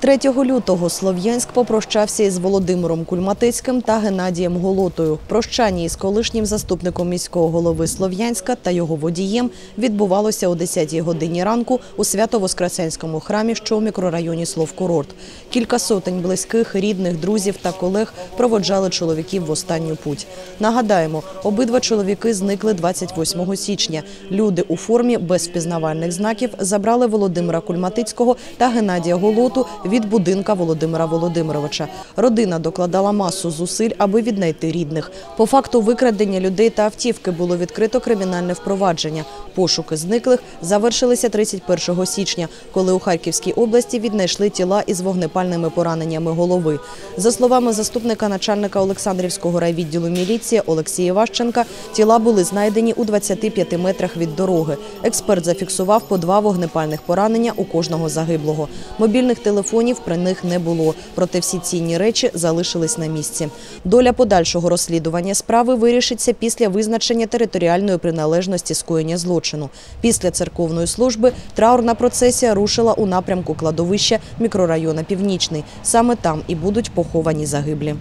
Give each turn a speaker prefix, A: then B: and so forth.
A: 3 лютого Слов'янськ попрощався із Володимиром Кульматицьким та Геннадієм Голотою. Прощання із колишнім заступником міського голови Слов'янська та його водієм відбувалося о 10-й годині ранку у Свято-Воскресенському храмі, що у мікрорайоні Словкурорт. Кілька сотень близьких, рідних, друзів та колег проводжали чоловіків в останню путь. Нагадаємо, обидва чоловіки зникли 28 січня. Люди у формі без впізнавальних знаків забрали Володимира Кульматицького та Геннадія Голоту від будинка Володимира Володимировича. Родина докладала масу зусиль, аби віднайти рідних. По факту викрадення людей та автівки було відкрито кримінальне впровадження. Пошуки зниклих завершилися 31 січня, коли у Харківській області віднайшли тіла із вогнепальними пораненнями голови. За словами заступника начальника Олександрівського райвідділу міліції Олексія Ващенка, тіла були знайдені у 25 метрах від дороги. Експерт зафіксував по два вогнепальних поранення у кожного загиблого. Мобільних телефонів при них не було, проте всі цінні речі залишились на місці. Доля подальшого розслідування справи вирішиться після визначення територіальної приналежності скоєння злочину. Після церковної служби траурна процесія рушила у напрямку кладовища мікрорайону Північний. Саме там і будуть поховані загиблі.